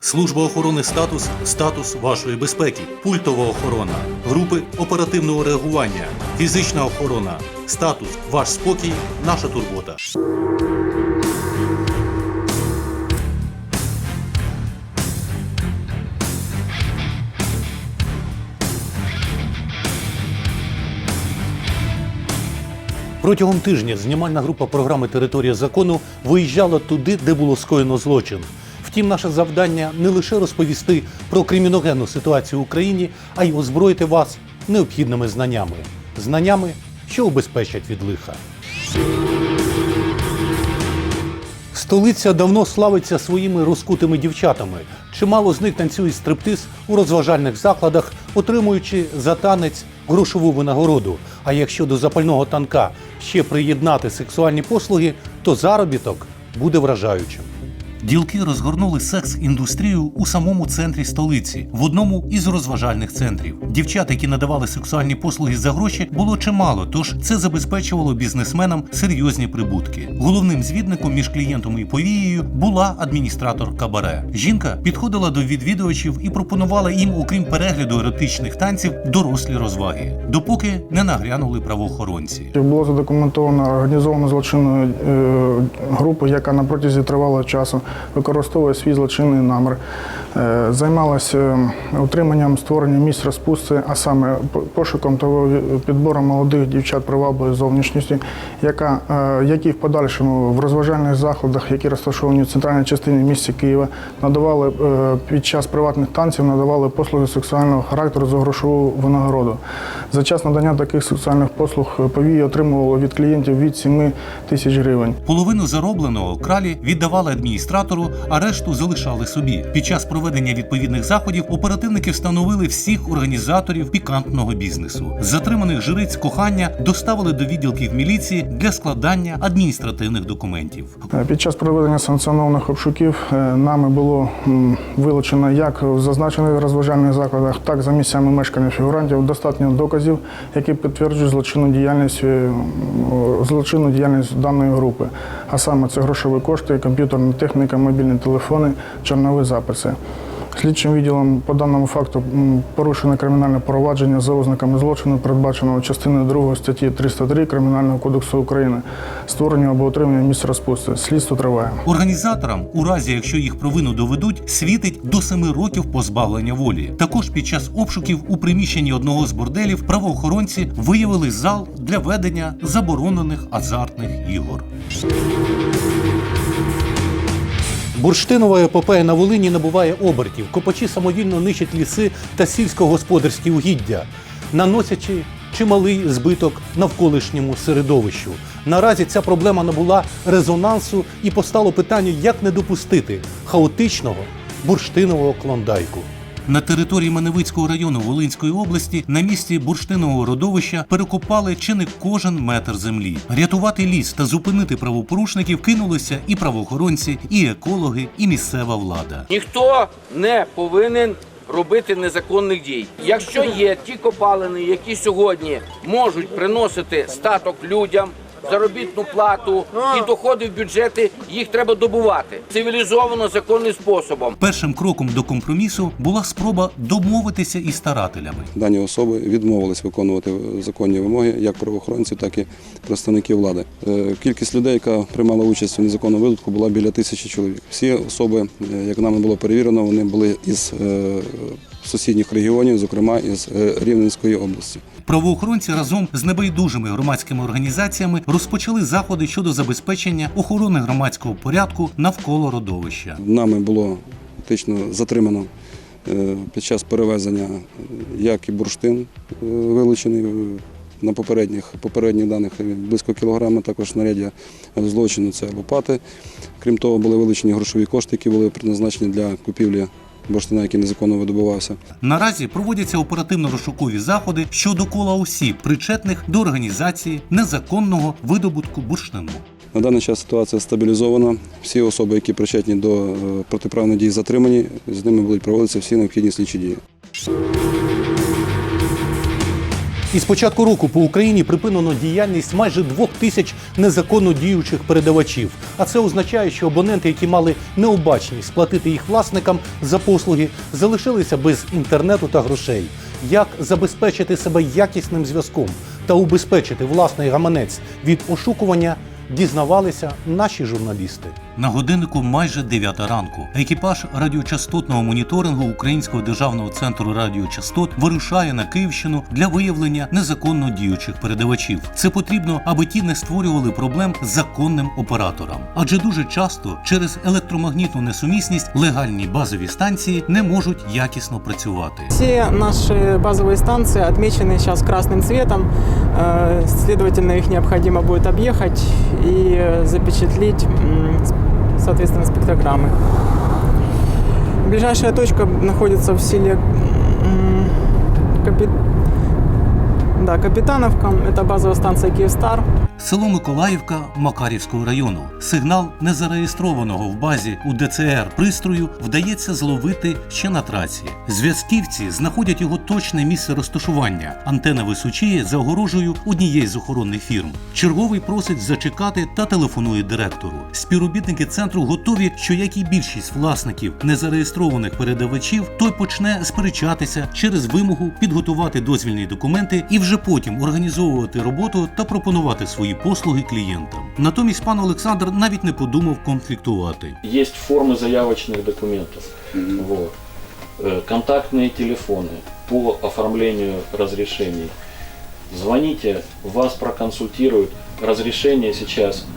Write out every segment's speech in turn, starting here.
Служба охорони статус статус вашої безпеки, пультова охорона, групи оперативного реагування, фізична охорона, статус. Ваш спокій, наша турбота. Протягом тижня знімальна група програми Територія закону виїжджала туди, де було скоєно злочин. Втім, наше завдання не лише розповісти про криміногенну ситуацію в Україні, а й озброїти вас необхідними знаннями. Знаннями, що убезпечать від лиха. Столиця давно славиться своїми розкутими дівчатами. Чимало з них танцюють стриптиз у розважальних закладах, отримуючи за танець грошову винагороду. А якщо до запального танка ще приєднати сексуальні послуги, то заробіток буде вражаючим. Ділки розгорнули секс-індустрію у самому центрі столиці, в одному із розважальних центрів. Дівчат, які надавали сексуальні послуги за гроші, було чимало, тож це забезпечувало бізнесменам серйозні прибутки. Головним звідником між клієнтом і повією була адміністратор кабаре. Жінка підходила до відвідувачів і пропонувала їм, окрім перегляду еротичних танців, дорослі розваги, допоки не нагрянули правоохоронці. Було задокументовано організовану злочинну е, групу, яка на протязі тривалого часу використовує свій злочинний намір. Е, Займалася е, утриманням створення місць розпусти, а саме пошуком та підбором молодих дівчат привабливої зовнішністі, яка, е, які в подальшому в розважальних закладах, які розташовані в центральній частині міста Києва, надавали е, під час приватних танців, надавали послуги сексуального характеру за грошову винагороду. За час надання таких сексуальних послуг повії отримувало від клієнтів від 7 тисяч гривень. Половину заробленого кралі віддавали адміністратору, а решту залишали собі. Під час проведення відповідних заходів оперативники встановили всіх організаторів пікантного бізнесу. Затриманих жриць кохання доставили до відділків міліції для складання адміністративних документів. Е, Під час проведення санкціонованих обшуків е, нами було вилучено як в зазначених розважальних закладах, так за місцями мешкання фігурантів достатньо доказів, які підтверджують злочинну діяльність, е, злочинну діяльність даної групи. А саме це грошові кошти, комп'ютерна техніка, мобільні телефони, чорнові записи. Слідчим відділом по даному факту порушено кримінальне провадження за ознаками злочину, передбаченого частиною 2 статті 303 Кримінального кодексу України, створення або отримання місць розпусти. Слідство триває. Організаторам, у разі якщо їх провину доведуть, світить до семи років позбавлення волі. Також під час обшуків у приміщенні одного з борделів правоохоронці виявили зал для ведення заборонених азартних ігор. Бурштинова епопея на Волині набуває обертів. Копачі самовільно нищать ліси та сільськогосподарські угіддя, наносячи чималий збиток навколишньому середовищу. Наразі ця проблема набула резонансу і постало питання, як не допустити хаотичного бурштинового клондайку. На території Маневицького району Волинської області на місці бурштинового родовища перекопали чи не кожен метр землі. Рятувати ліс та зупинити правопорушників кинулися і правоохоронці, і екологи, і місцева влада. Ніхто не повинен робити незаконних дій. Якщо є ті копалини, які сьогодні можуть приносити статок людям. Заробітну плату і доходи в бюджети їх треба добувати цивілізовано законним способом. Першим кроком до компромісу була спроба домовитися із старателями. Дані особи відмовились виконувати законні вимоги як правоохоронців, так і представників влади. Е, Кількість людей, яка приймала участь у незаконному видобутку, була біля тисячі чоловік. Всі особи, е, як нами було перевірено, вони були із е, сусідніх регіонів, зокрема із е, Рівненської області. Правоохоронці разом з небайдужими громадськими організаціями розпочали заходи щодо забезпечення охорони громадського порядку навколо родовища. Нами було фактично затримано е, під час перевезення е, як і бурштин вилучений на попередніх, попередніх даних близько кілограма, також знаряддя злочину це лопати. Крім того, були вилучені грошові кошти, які були призначені для купівлі бурштина, який незаконно видобувався. Наразі проводяться оперативно-розшукові заходи щодо кола осіб, причетних до організації незаконного видобутку бурштину. На даний час ситуація стабілізована. Всі особи, які причетні до е, протиправних дій, затримані, з ними будуть проводитися всі необхідні слідчі дії. Із початку року по Україні припинено діяльність майже двох тисяч незаконно діючих передавачів. А це означає, що абоненти, які мали необачність сплатити їх власникам за послуги, залишилися без інтернету та грошей. Як забезпечити себе якісним зв'язком та убезпечити власний гаманець від ошукування? Дізнавалися наші журналісти. На годиннику майже 9 ранку. Екіпаж радіочастотного моніторингу Українського державного центру радіочастот вирушає на Київщину для виявлення незаконно діючих передавачів. Це потрібно, аби ті не створювали проблем законним операторам. Адже дуже часто через електромагнітну несумісність легальні базові станції не можуть якісно працювати. Все наши базовые станции отмечены сейчас красным цветом, э, следовательно, их необходимо будет объехать и э, запечатлеть, м, с- соответственно, спектрограммы. Ближайшая точка находится в селе Капи- да, Капитановка, это базовая станция Киевстар. Село Миколаївка Макарівського району. Сигнал незареєстрованого в базі у ДЦР пристрою вдається зловити ще на трасі. Зв'язківці знаходять його точне місце розташування. Антена височіє за огорожею однієї з охоронних фірм. Черговий просить зачекати та телефонує директору. Співробітники центру готові, що як і більшість власників незареєстрованих передавачів, той почне сперечатися через вимогу підготувати дозвільні документи і вже потім організовувати роботу та пропонувати свої послуги клієнтам. Натомість пан Олександр навіть не подумав конфліктувати. Есть формы заявочных документов. Вот. Э, Контактные телефоны по оформлению разрешений. Звоните, вас проконсультируют. Разрешение сейчас, э,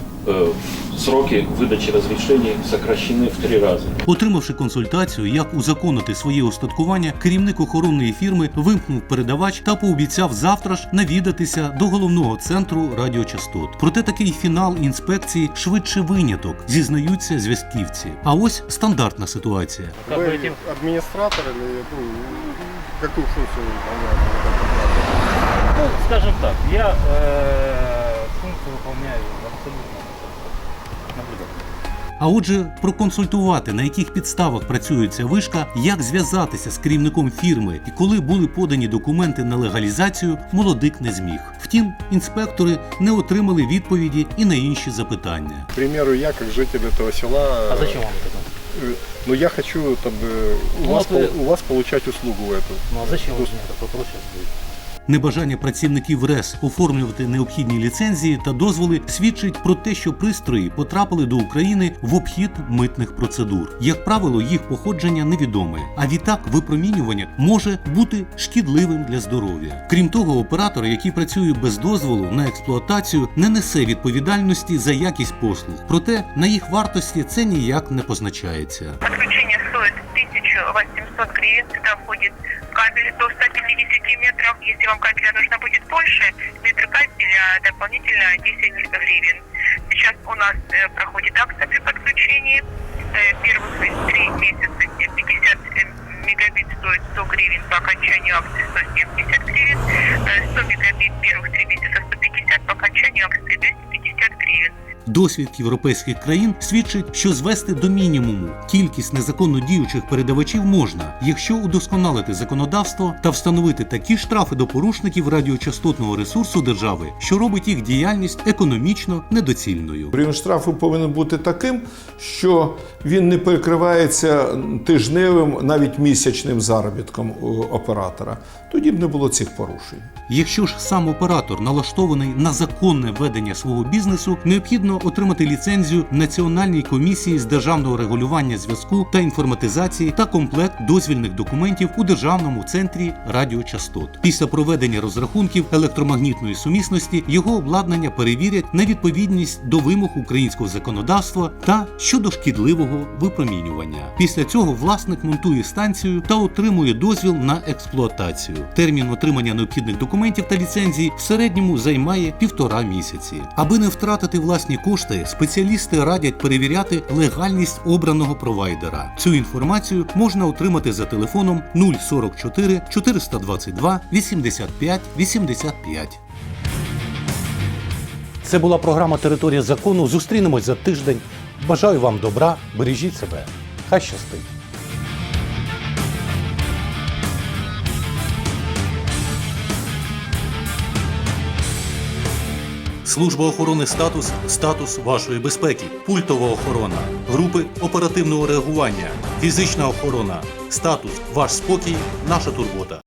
сроки выдачи разрешений сокращены в три раза. Отримавши консультацію, як узаконити своє устаткування, керівник охоронної фірми вимкнув передавач та пообіцяв завтра ж навідатися до головного центру радіочастот. Проте такий фінал інспекції швидше виняток, зізнаються зв'язківці. А ось стандартна ситуація. Вы администратор или ну, какую функцию вы выполняете? Ну, скажем так, я э, функцию выполняю абсолютно наблюдательно. А отже, проконсультувати, на яких підставах працює ця вишка, як зв'язатися з керівником фірми і коли були подані документи на легалізацію, молодик не зміг. Втім, інспектори не отримали відповіді і на інші запитання. К примеру, я как житель этого села, А зачем вам это? э, ну я хочу там, э, у, Ну, вас, вот вы- пол- у вас получать услугу эту. Ну а зачем вы мне этот вопрос сейчас задаете? Небажання працівників РЕС оформлювати необхідні ліцензії та дозволи свідчить про те, що пристрої потрапили до України в обхід митних процедур. Як правило, їх походження невідоме, а відтак випромінювання може бути шкідливим для здоров'я. Крім того, оператор, який працює без дозволу на експлуатацію, не несе відповідальності за якість послуг. Проте на їх вартості це ніяк не позначається. Подключение стоит 1800 гривен. Сюда входит кабель до 150 метров. Если вам кабеля нужно будет больше, метр кабеля дополнительно 10 гривен. Сейчас у нас э, проходит акция при подключении. Э, первых три месяца э, 50 э, мегабит стоит 100 гривен, по окончанию акции 170 гривен. Э, 100 мегабит первых три месяца 150, по окончанию акции 250 гривен. Досвід європейських країн свідчить, що звести до мінімуму кількість незаконно діючих передавачів можна, якщо удосконалити законодавство та встановити такі штрафи до порушників радіочастотного ресурсу держави, що робить їх діяльність економічно недоцільною. Рівень штрафу повинен бути таким, що він не перекривається тижневим, навіть місячним заробітком оператора. Тоді б не було цих порушень. Якщо ж сам оператор налаштований на законне ведення свого бізнесу, необхідно отримати ліцензію Національній комісії з державного регулювання зв'язку та інформатизації та комплект дозвільних документів у державному центрі радіочастот. Після проведення розрахунків електромагнітної сумісності його обладнання перевірять на відповідність до вимог українського законодавства та щодо шкідливого випромінювання. Після цього власник монтує станцію та отримує дозвіл на експлуатацію. Термін отримання необхідних документів та ліцензій в середньому займає півтора місяці. Аби не втратити власні кошти, спеціалісти радять перевіряти легальність обраного провайдера. Цю інформацію можна отримати за телефоном 044 422 85 85. Це була програма Територія закону. Зустрінемось за тиждень. Бажаю вам добра, бережіть себе. Хай щастить! Служба охорони статус статус вашої безпеки, пультова охорона, групи оперативного реагування, фізична охорона, статус ваш спокій, наша турбота.